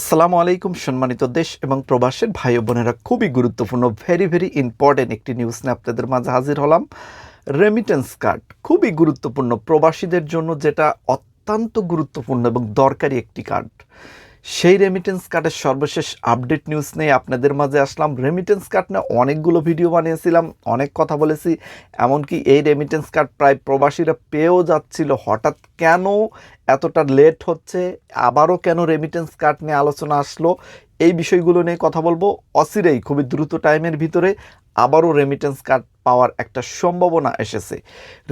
আসসালামু আলাইকুম, সম্মানিত দেশ এবং প্রবাসের ভাই বোনেরা। খুবই গুরুত্বপূর্ণ ভেরি ভেরি ইম্পর্টেন্ট একটি নিউজ নিয়ে আপনাদের মাঝে হাজির হলাম। রেমিটেন্স কার্ড খুবই গুরুত্বপূর্ণ প্রবাসীদের জন্য যেটা অত্যন্ত গুরুত্বপূর্ণ এবং দরকারি একটি কার্ড সেই রেমিটেন্স কার্ডের সর্বশেষ আপডেট নিউজ নিয়ে আপনাদের মাঝে আসলাম। রেমিটেন্স কার্ড নিয়ে অনেকগুলো ভিডিও বানিয়েছিলাম, অনেক কথা বলেছি, এমনকি এই রেমিটেন্স কার্ড প্রায় প্রবাসীরা পেয়েও যাচ্ছিল। হঠাৎ কেন এতটা লেট হচ্ছে? আবারও কেন রেমিটেন্স কার্ড নিয়ে আলোচনা আসলো? এই বিষয়গুলো নিয়ে কথা বলব। অচিরেই, খুবই দ্রুত টাইমের ভিতরে আবারও রেমিটেন্স কার্ড পাওয়ার একটা সম্ভাবনা এসেছে।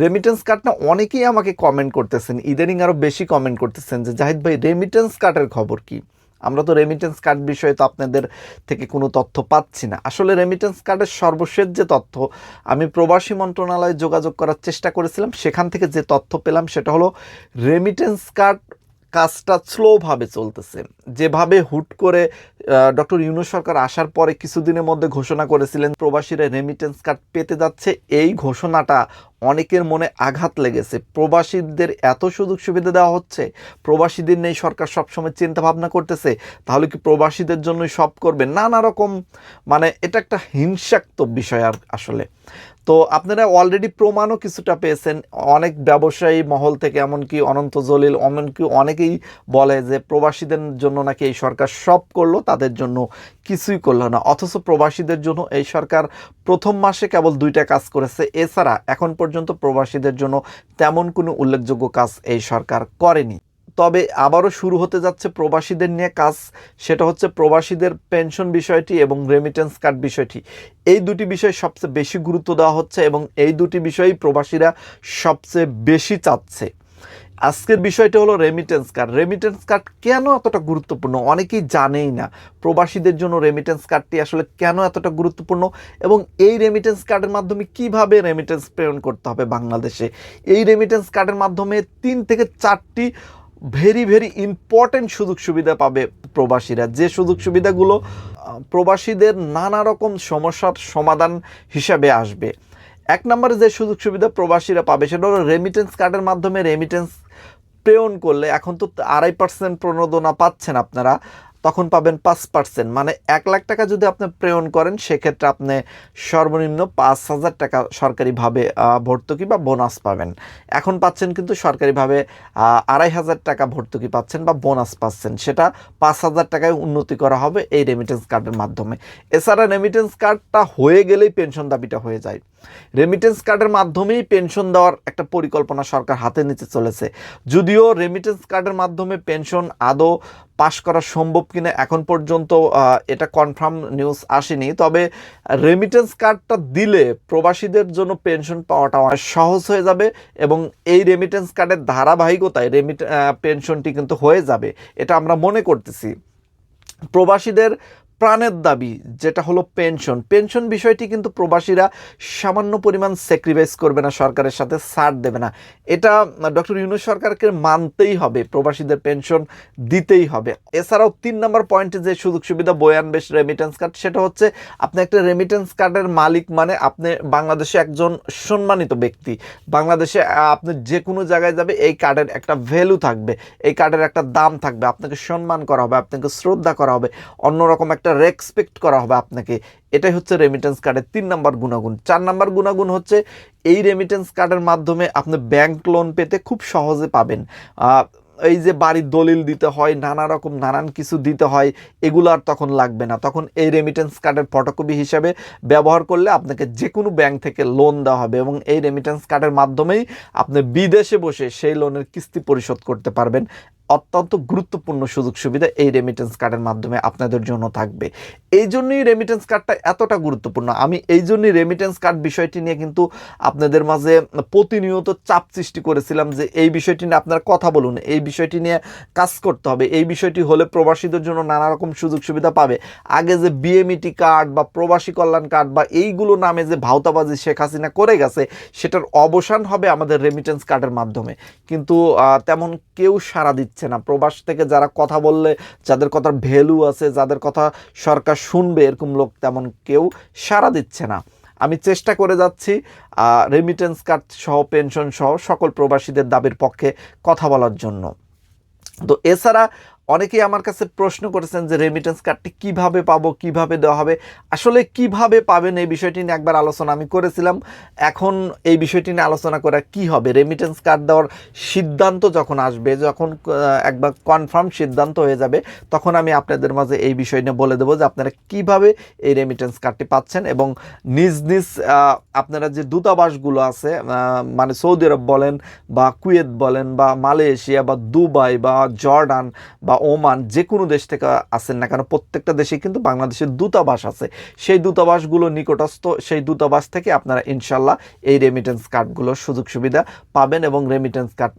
রেমিটেন্স কার্ড না অনেকেই আমাকে কমেন্ট করতেছেন, ইদানিং আরও বেশি কমেন্ট করতেছেন যে, জাহিদ ভাই রেমিটেন্স কার্ডের খবর কি? আমরা তো রেমিটেন্স কার্ড বিষয়ে তো আপনাদের থেকে কোনো তথ্য পাচ্ছি না। আসলে রেমিটেন্স কার্ডের সর্বশেষ যে তথ্য, আমি প্রবাসী মন্ত্রণালয়ে যোগাযোগ করার চেষ্টা করেছিলাম। সেখান থেকে যে তথ্য পেলাম, সেটা হলো রেমিটেন্স কার্ড কাজটা স্লোভাবে চলতেছে। যেভাবে হুট করে ডক্টর ইউনুস সরকার আসার পরে কিছুদিনের মধ্যে ঘোষণা করেছিলেন, প্রবাসীরা রেমিটেন্স কার্ড পেতে যাচ্ছে, এই ঘোষণাটা অনেকের মনে আঘাত লেগেছে। প্রবাসীদের এত সুযোগ সুবিধা দেওয়া হচ্ছে, প্রবাসীদের নেই সরকার সবসময় চিন্তা ভাবনা করতেছে, তাহলে কি প্রবাসীদের জন্যই সব করবে? নানা রকম মানে এটা একটা হিংসাত্মক বিষয় আর আসলে। তো আপনারা অলরেডি প্রমাণও কিছুটা পেয়েছেন। অনেক ব্যবসায়ী মহল থেকে, এমনকি অনন্ত জলিল, এমনকি অনেকেই বলে যে প্রবাসীদের জন্য নাকি এই সরকার সব করল, তাদের জন্য কিছুই করল না। অথচ প্রবাসীদের জন্য এই সরকার প্রথম মাসে কেবল দুইটা কাজ করেছে। এছাড়া এখন পর্যন্ত প্রবাসীদের জন্য তেমন কোনো উল্লেখযোগ্য কাজ এই সরকার করেনি। তবে আবারও শুরু হতে যাচ্ছে প্রবাসীদের নিয়ে কাজ। সেটা হচ্ছে প্রবাসীদের পেনশন বিষয়টি এবং রেমিটেন্স কার্ড বিষয়টি। এই দুটি বিষয় সবচেয়ে বেশি গুরুত্ব দেওয়া হচ্ছে এবং এই দুটি বিষয়ই প্রবাসীরা সবচেয়ে বেশি চাচ্ছে। আজকের বিষয়টা হলো রেমিটেন্স কার্ড রেমিটেন্স কার্ড কেন এতটা গুরুত্বপূর্ণ? অনেকেই জানেই না প্রবাসীদের জন্য রেমিটেন্স কার্ডটি আসলে কেন এতটা গুরুত্বপূর্ণ এবং এই রেমিটেন্স কার্ডের মাধ্যমে কীভাবে রেমিটেন্স প্রেরণ করতে হবে বাংলাদেশে? এই রেমিটেন্স কার্ডের মাধ্যমে তিন থেকে চারটি ভেরি ভেরি ইম্পর্টেন্ট সুযোগ সুবিধা পাবে প্রবাসীরা। যে সুযোগ সুবিধাগুলো প্রবাসীদের নানা রকম সমস্যার সমাধান হিসাবে আসবে। এক নম্বরে যে সুযোগ সুবিধা প্রবাসীরা পাবে, সেটা হলো রেমিটেন্স কার্ডের মাধ্যমে রেমিটেন্স প্রেরণ করলে এখন তো আড়াই পার্সেন্ট প্রণোদনা পাচ্ছেন আপনারা। তখন পাবেন পাঁচ পার্সেন্ট মানে এক লাখ টাকা যদি আপনি প্রেরণ করেন, সেক্ষেত্রে আপনি সর্বনিম্ন পাঁচ হাজার টাকা সরকারিভাবে ভর্তুকি বা বোনাস পাবেন। এখন পাচ্ছেন কিন্তু সরকারিভাবে আড়াই হাজার টাকা ভর্তুকি পাচ্ছেন বা বোনাস পাচ্ছেন। সেটা পাঁচ হাজার টাকায় উন্নতি করা হবে এই রেমিটেন্স কার্ডের মাধ্যমে। এছাড়া রেমিটেন্স কার্ডটা হয়ে গেলেই পেনশন দাবিটা হয়ে যায়। রেমিটেন্স কার্ডের মাধ্যমেই পেনশন দেওয়ার একটা পরিকল্পনা সরকার হাতে নিতে চলেছে। যদিও রেমিটেন্স কার্ডের মাধ্যমে পেনশন আদৌ পাশ করা সম্ভব কিনা এখন পর্যন্ত এটা কনফার্ম নিউজ আসেনি। তবে রেমিটেন্স কার্ডটা দিলে প্রবাসীদের জন্য পেনশন পাওয়াটা অনেক সহজ হয়ে যাবে এবং এই রেমিটেন্স কার্ডের ধারাবাহিকতায় রেমিট পেনশনটি কিন্তু হয়ে যাবে। এটা আমরা মনে করতেছি। প্রবাসীদের প্রাণের দাবি, যেটা হলো পেনশন। পেনশন বিষয়টি কিন্তু প্রবাসীরা সামান্য পরিমাণ স্যাক্রিফাইস করবে না, সরকারের সাথে ছাড় দেবে না। এটা ডক্টর ইউনুস সরকারকে মানতেই হবে, প্রবাসীদের পেনশন দিতেই হবে। এছাড়াও তিন নম্বর পয়েন্টে যে সুযোগ সুবিধা বয়ে আনবে রেমিটেন্স কার্ড সেটা হচ্ছে আপনি একটা রেমিটেন্স কার্ডের মালিক মানে আপনি বাংলাদেশে একজন সম্মানিত ব্যক্তি। বাংলাদেশে আপনি যে কোনো জায়গায় যাবে, এই কার্ডের একটা ভ্যালু থাকবে, এই কার্ডের একটা দাম থাকবে, আপনাকে সম্মান করা হবে, আপনাকে শ্রদ্ধা করা হবে। অন্যরকম একটা রেসপেক্ট করা হবে আপনাকে। এটাই হচ্ছে রেমিটেন্স কার্ডের তিন নম্বর গুণাগুণ। চার নম্বর গুণাগুণ হচ্ছে এই রেমিটেন্স কার্ডের মাধ্যমে আপনি ব্যাংক লোন পেতে খুব সহজে পাবেন। এই যে বাড়ির দলিল দিতে হয়, নানা রকম নানান কিছু দিতে হয়, এগুলো আর তখন লাগবে না। তখন এই রেমিটেন্স কার্ডের ফটোকপি হিসাবে ব্যবহার করলে আপনাকে যে কোনো ব্যাংক থেকে লোন দেওয়া হবে এবং এই রেমিটেন্স কার্ডের মাধ্যমেই আপনি বিদেশে বসে সেই লোনের কিস্তি পরিশোধ করতে পারবেন। অত্যন্ত গুরুত্বপূর্ণ সুযোগ সুবিধা এই রেমিটেন্স কার্ডের মাধ্যমে আপনাদের জন্য থাকবে। এই জন্যই রেমিটেন্স কার্ডটা এতটা গুরুত্বপূর্ণ। আমি এই জন্যই রেমিটেন্স কার্ড বিষয়টি নিয়ে কিন্তু আপনাদের মাঝে প্রতিনিয়ত চাপ সৃষ্টি করেছিলাম যে এই বিষয়টি নিয়ে আপনারা কথা বলুন, এই বিষয়টি নিয়ে কাজ করতে হবে, এই বিষয়টি হলে প্রবাসীদের জন্য নানা রকম সুযোগ সুবিধা পাবে। আগে যে বিএমইটি কার্ড বা প্রবাসী কল্যাণ কার্ড বা এইগুলো নামে যে ভাওতাবাজি শেখ হাসিনা করে গেছে, সেটার অবসান হবে আমাদের রেমিটেন্স কার্ডের মাধ্যমে। কিন্তু তেমন কেউ সাড়া দিচ্ছে না। প্রবাস থেকে যারা কথা বললে, যাদের কথার ভ্যালু আছে, যাদের কথা সরকার শুনবে, এরকম লোক তেমন কেউ সাড়া দিচ্ছে না। আমি চেষ্টা করে যাচ্ছি রেমিটেন্স কার্ড সহ পেনশন সহ সকল প্রবাসীদের দাবির পক্ষে কথা বলার জন্য। তো এছাড়া অনেকেই আমার কাছে প্রশ্ন করেছেন যে রেমিটেন্স কার্ডটি কীভাবে পাবো, কীভাবে দেওয়া হবে? আসলে কীভাবে পাবেন এই বিষয়টি নিয়ে একবার আলোচনা আমি করেছিলাম। এখন এই বিষয়টি নিয়ে আলোচনা করা কি হবে? রেমিটেন্স কার্ড দেওয়ার সিদ্ধান্ত যখন আসবে, যখন একবার কনফার্ম সিদ্ধান্ত হয়ে যাবে, তখন আমি আপনাদের মাঝে এই বিষয় নিয়ে বলে দেবো যে আপনারা কীভাবে এই রেমিটেন্স কার্ডটি পাচ্ছেন এবং নিজ নিজ আপনারা যে দূতাবাসগুলো আছে মানে সৌদি আরব বলেন বা কুয়েত বলেন বা মালয়েশিয়া বা দুবাই বা জর্ডান বা ওমান যে কোনো দেশ থেকে আসেন না কেন, প্রত্যেকটা দেশে কিন্তু বাংলাদেশের দূতাবাস আছে। সেই দূতাবাসগুলো নিকটস্থ, সেই দূতাবাস থেকে আপনারা ইনশাল্লাহ এই রেমিটেন্স কার্ডগুলোর সুযোগ সুবিধা পাবেন এবং রেমিটেন্স কার্ড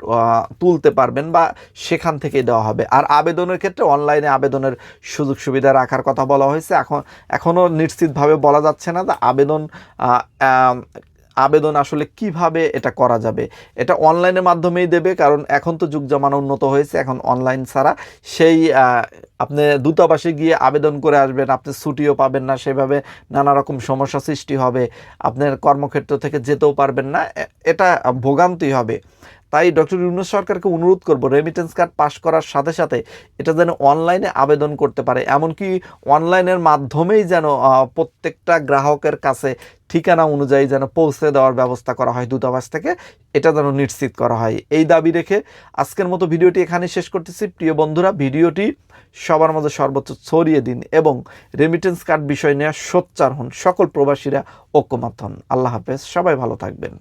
তুলতে পারবেন বা সেখান থেকে দেওয়া হবে। আর আবেদনের ক্ষেত্রে অনলাইনে আবেদনের সুযোগ সুবিধা রাখার কথা বলা হয়েছে। এখন, এখনও নিশ্চিতভাবে বলা যাচ্ছে না যে আবেদন আবেদন আসলে কীভাবে এটা করা যাবে? এটা অনলাইনের মাধ্যমেই দেবে, কারণ এখন তো যুগ জামানা উন্নত হয়েছে, এখন অনলাইন ছাড়া সেই আপনি দূতাবাসে গিয়ে আবেদন করে আসবেন, আপনি ছুটিও পাবেন না, সেভাবে নানা রকম সমস্যা সৃষ্টি হবে, আপনার কর্মক্ষেত্র থেকে যেতেও পারবেন না এটা ভোগান্তি হবে। তাই ডক্টর ইউনুস সরকারকে অনুরোধ করব রেমিটেন্স কার্ড পাশ করার সাথে সাথে এটা যেন অনলাইনে আবেদন করতে পারে। এমনকি অনলাইনের মাধ্যমেই যেন প্রত্যেকটা গ্রাহকের কাছে ঠিকানা অনুযায়ী যেন পৌঁছে দেওয়ার ব্যবস্থা করা হয় দূতাবাস থেকে, এটা যেন নিশ্চিত করা হয়। এই দাবি রেখে আজকের মতো ভিডিওটি এখানে শেষ করতেছি। প্রিয় বন্ধুরা, ভিডিওটি সবার মাঝে সর্বোচ্চ ছড়িয়ে দিন এবং রেমিটেন্স কার্ড বিষয় নিয়ে সোচ্চার হন সকল প্রবাসীরা, ঐক্যমত হন। আল্লাহ হাফেজ, সবাই ভালো থাকবেন।